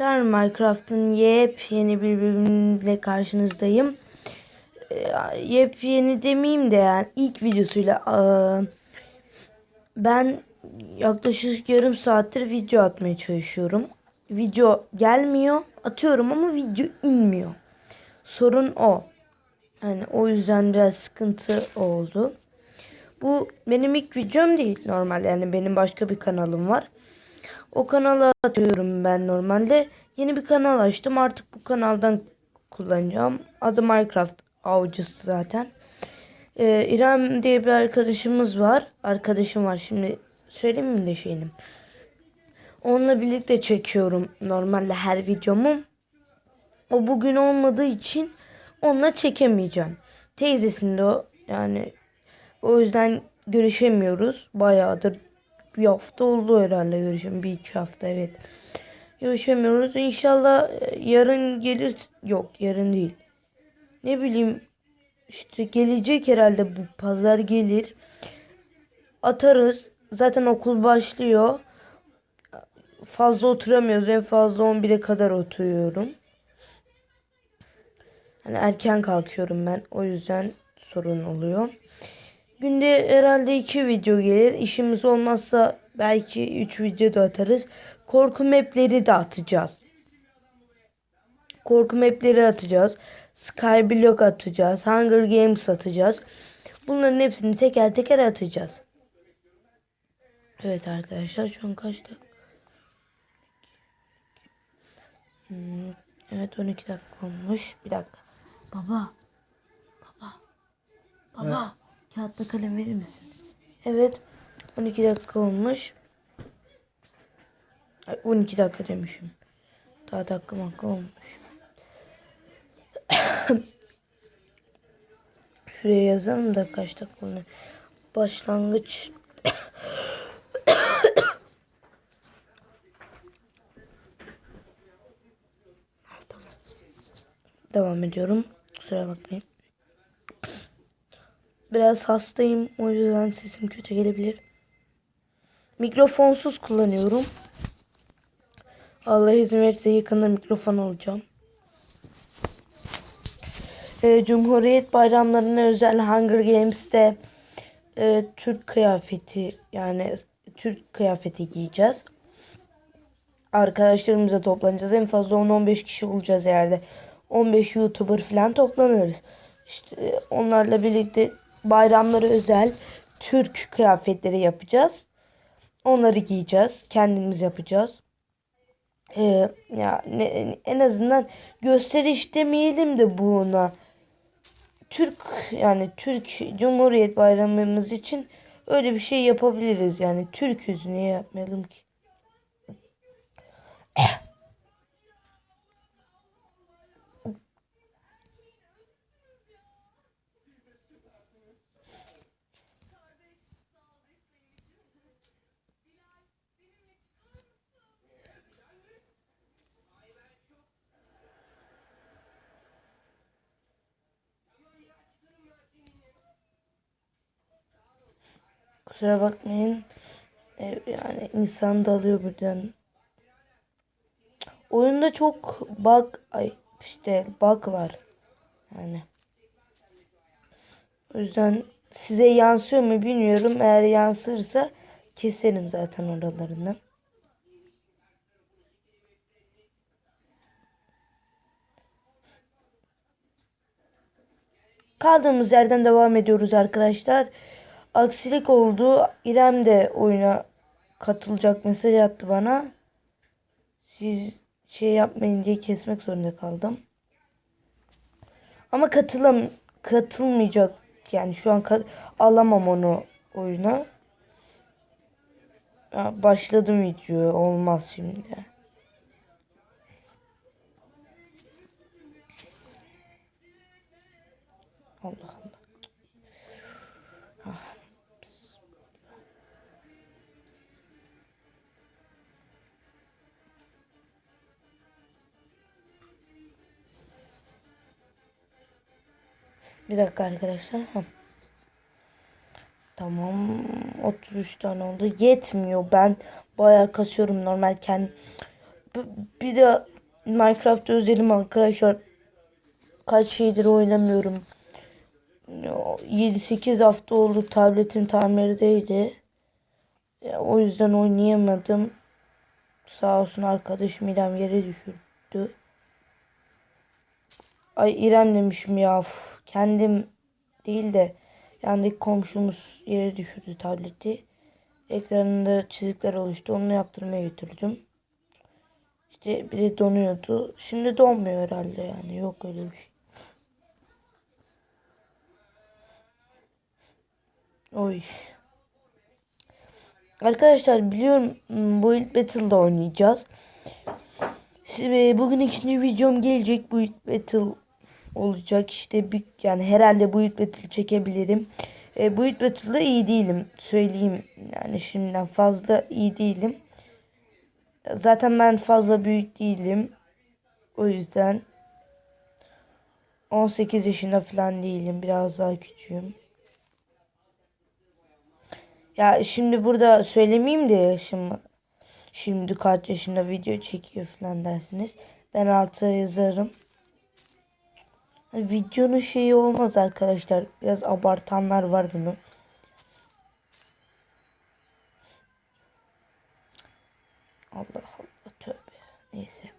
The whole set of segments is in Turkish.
Arkadaşlar Minecraft'ın yepyeni bir bölümüyle karşınızdayım. Ee, Yepyeni demeyeyim de yani ilk videosuyla aa, ben yaklaşık yarım saattir video atmaya çalışıyorum. Video gelmiyor. Atıyorum ama video inmiyor. Sorun o. Yani o yüzden biraz sıkıntı oldu. Bu benim ilk videom değil normal yani benim başka bir kanalım var. O kanala atıyorum ben normalde. Yeni bir kanal açtım. Artık bu kanaldan kullanacağım. Adı Minecraft avcısı zaten. Ee, İrem diye bir arkadaşımız var. Arkadaşım var şimdi söyleyeyim mi de şeyini. Onunla birlikte çekiyorum normalde her videomu. O bugün olmadığı için onunla çekemeyeceğim. Teyzesinde o yani o yüzden görüşemiyoruz. Bayağıdır bir hafta oldu herhalde görüşüm. Bir iki hafta evet. Görüşemiyoruz. İnşallah e, yarın gelir. Yok yarın değil. Ne bileyim işte gelecek herhalde bu pazar gelir. Atarız. Zaten okul başlıyor. Fazla oturamıyoruz. En fazla 11'e kadar oturuyorum. Hani erken kalkıyorum ben. O yüzden sorun oluyor. Günde herhalde iki video gelir. İşimiz olmazsa belki üç video da atarız. Korku mapleri de atacağız. Korku mapleri atacağız. Skyblock atacağız. Hunger Games atacağız. Bunların hepsini teker teker atacağız. Evet arkadaşlar şu an kaç dakika? Hmm, evet 12 dakika olmuş. Bir dakika. Baba. Baba. Baba. Kağıtla kalem verir misin? Evet. 12 dakika olmuş. Ay, 12 dakika demişim. Daha dakika makka olmuş. Şuraya yazalım da kaç dakika olmuş. Başlangıç. Devam ediyorum. Kusura bakmayın. Biraz hastayım. O yüzden sesim kötü gelebilir. Mikrofonsuz kullanıyorum. Allah izin verirse yakında mikrofon alacağım. Ee, Cumhuriyet bayramlarına özel Hunger Games'te e, Türk kıyafeti yani Türk kıyafeti giyeceğiz. Arkadaşlarımıza toplanacağız. En fazla 10-15 kişi olacağız yerde. 15 YouTuber falan toplanırız. İşte e, onlarla birlikte bayramlara özel Türk kıyafetleri yapacağız. Onları giyeceğiz. Kendimiz yapacağız. Ee, ya ne, en azından gösteriş demeyelim de buna. Türk yani Türk Cumhuriyet Bayramımız için öyle bir şey yapabiliriz yani. Türk'üz niye yapmayalım ki? Kusura bakmayın. Yani insan dalıyor birden. Oyunda çok bug ay işte bug var. Yani. O yüzden size yansıyor mu bilmiyorum. Eğer yansırsa keserim zaten oralarını. Kaldığımız yerden devam ediyoruz arkadaşlar. Aksilik oldu. İrem de oyuna katılacak mesaj attı bana. Siz şey yapmayın diye kesmek zorunda kaldım. Ama katılam katılmayacak yani şu an alamam onu oyuna. Ya başladım video olmaz şimdi. Allah Bir dakika arkadaşlar. Tamam. 33 tane oldu. Yetmiyor. Ben bayağı kasıyorum normalken. B- Bir de Minecraft özelim arkadaşlar. Kaç şeydir oynamıyorum. 7-8 hafta oldu tabletim tamirdeydi. O yüzden oynayamadım. Sağ olsun arkadaşım İrem yere düşürdü. Ay İrem demişim ya. uf, kendim değil de yandaki komşumuz yere düşürdü tableti. Ekranında çizikler oluştu. Onu yaptırmaya götürdüm. İşte bir de donuyordu. Şimdi donmuyor herhalde yani. Yok öyle bir şey. Oy. Arkadaşlar biliyorum hmm, bu ilk Battle'da oynayacağız. Bugün ikinci videom gelecek. Bu Battle olacak. İşte bir, yani herhalde bu Battle çekebilirim. E, bu Battle'da iyi değilim. Söyleyeyim yani şimdiden fazla iyi değilim. Zaten ben fazla büyük değilim. O yüzden 18 yaşında falan değilim. Biraz daha küçüğüm. Ya şimdi burada söylemeyeyim de yaşımı. Şimdi kaç yaşında video çekiyor falan dersiniz. Ben alta yazarım. Videonun şeyi olmaz arkadaşlar. Biraz abartanlar var bunu. Allah Allah tövbe. Neyse.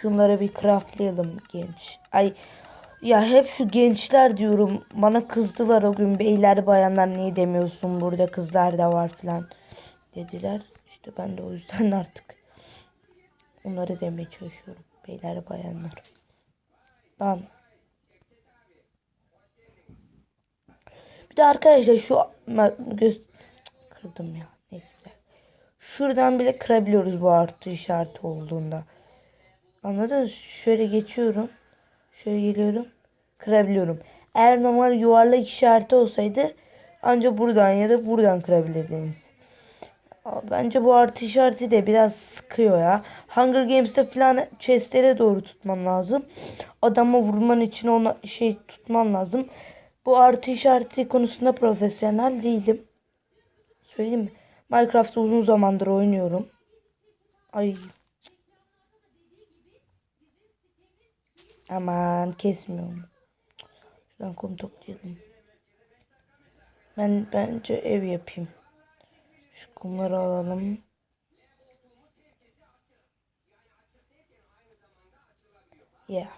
Şunları bir craftlayalım genç. Ay ya hep şu gençler diyorum. Bana kızdılar o gün beyler bayanlar niye demiyorsun burada kızlar da var filan dediler. İşte ben de o yüzden artık onları demeye çalışıyorum. Beyler bayanlar. Lan. Bir de arkadaşlar şu göz kırdım ya. Neyse. Şuradan bile kırabiliyoruz bu artı işareti olduğunda. Anladınız? Şöyle geçiyorum. Şöyle geliyorum. Kırabiliyorum. Eğer normal yuvarlak işareti olsaydı ancak buradan ya da buradan kırabilirdiniz. Bence bu artı işareti de biraz sıkıyor ya. Hunger Games'te falan chestlere doğru tutman lazım. Adama vurman için ona şey tutman lazım. Bu artı işareti konusunda profesyonel değilim. Söyleyeyim mi? Minecraft'ı uzun zamandır oynuyorum. Ay. Aman kesmiyorum. Şuradan kum toplayalım. Ben bence ev yapayım. Şu kumları alalım. Ya.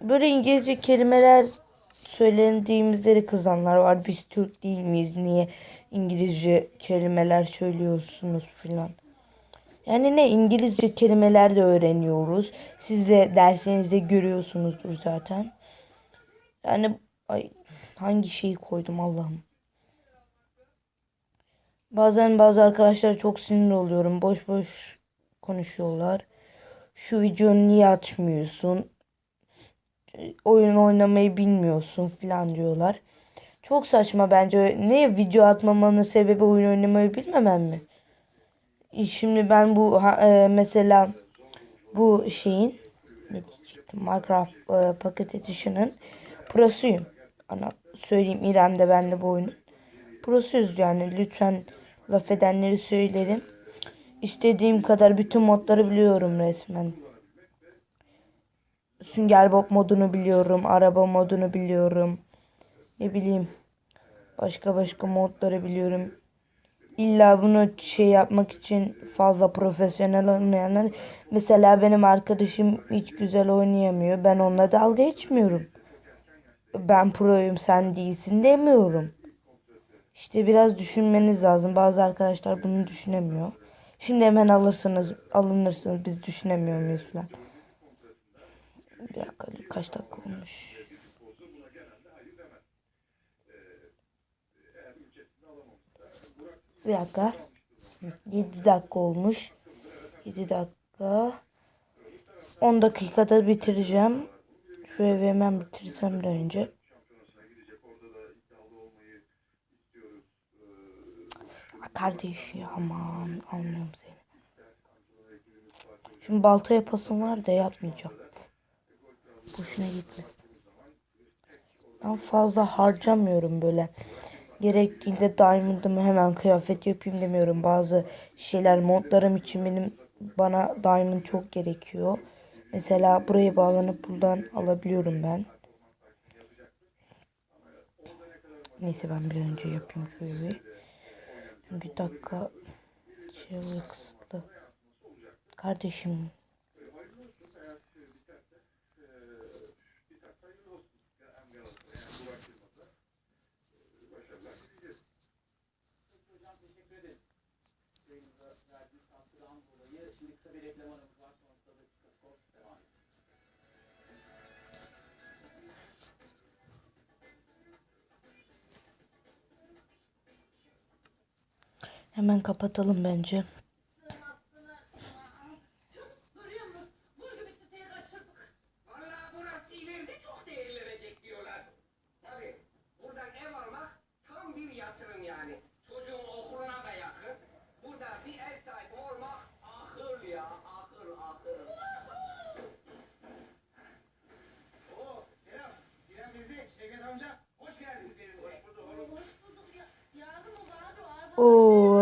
Böyle İngilizce kelimeler söylendiğimizde kızanlar var. Biz Türk değil miyiz? Niye İngilizce kelimeler söylüyorsunuz filan. Yani ne İngilizce kelimeler de öğreniyoruz. Siz de dersinizde görüyorsunuzdur zaten. Yani ay hangi şeyi koydum Allah'ım. Bazen bazı arkadaşlar çok sinir oluyorum. Boş boş konuşuyorlar. Şu videonu niye atmıyorsun? Oyun oynamayı bilmiyorsun falan diyorlar. Çok saçma bence. Ne video atmamanın sebebi oyun oynamayı bilmemem mi? Şimdi ben bu e, mesela bu şeyin ne diyecektim Minecraft e, Pocket Edition'ın prosuyum. Ana söyleyeyim İrem de ben de bu oyunun prosuyuz yani lütfen laf edenleri söylerim. İstediğim kadar bütün modları biliyorum resmen. Sünger Bob modunu biliyorum, araba modunu biliyorum. Ne bileyim. Başka başka modları biliyorum. İlla bunu şey yapmak için fazla profesyonel olmayanlar. Mesela benim arkadaşım hiç güzel oynayamıyor. Ben onunla dalga geçmiyorum. Ben proyum sen değilsin demiyorum. İşte biraz düşünmeniz lazım. Bazı arkadaşlar bunu düşünemiyor. Şimdi hemen alırsınız, alınırsınız. Biz düşünemiyor muyuz falan. Bir dakika kaç dakika olmuş? Bir dakika. 7 dakika olmuş. 7 dakika. 10 dakikada bitireceğim. Şu evi hemen bitirsem de önce. Kardeş ya aman anlıyorum seni. Şimdi balta yapasım var da yapmayacağım. Boşuna gitmesin. Ben fazla harcamıyorum böyle. gerektiğinde diamond'ımı hemen kıyafet yapayım demiyorum. Bazı şeyler modlarım için benim bana diamond çok gerekiyor. Mesela buraya bağlanıp buradan alabiliyorum ben. Neyse ben bir önce yapayım şöyle bir. Çünkü dakika şey kısıtlı. Kardeşim hemen kapatalım bence.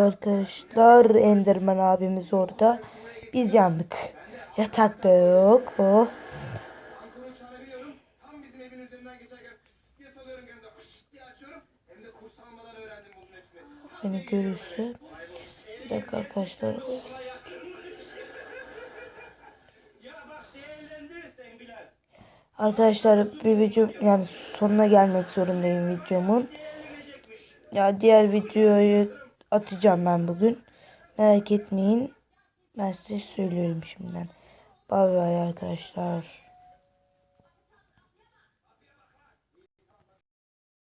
Arkadaşlar Enderman abimiz orada. Biz yandık. Yatakta yok. Oh. Beni görürse. Bir dakika arkadaşlar. Arkadaşlar bir video yani sonuna gelmek zorundayım videomun. Ya diğer videoyu atacağım ben bugün. Merak etmeyin. Ben size söylüyorum şimdiden. Bay bay arkadaşlar.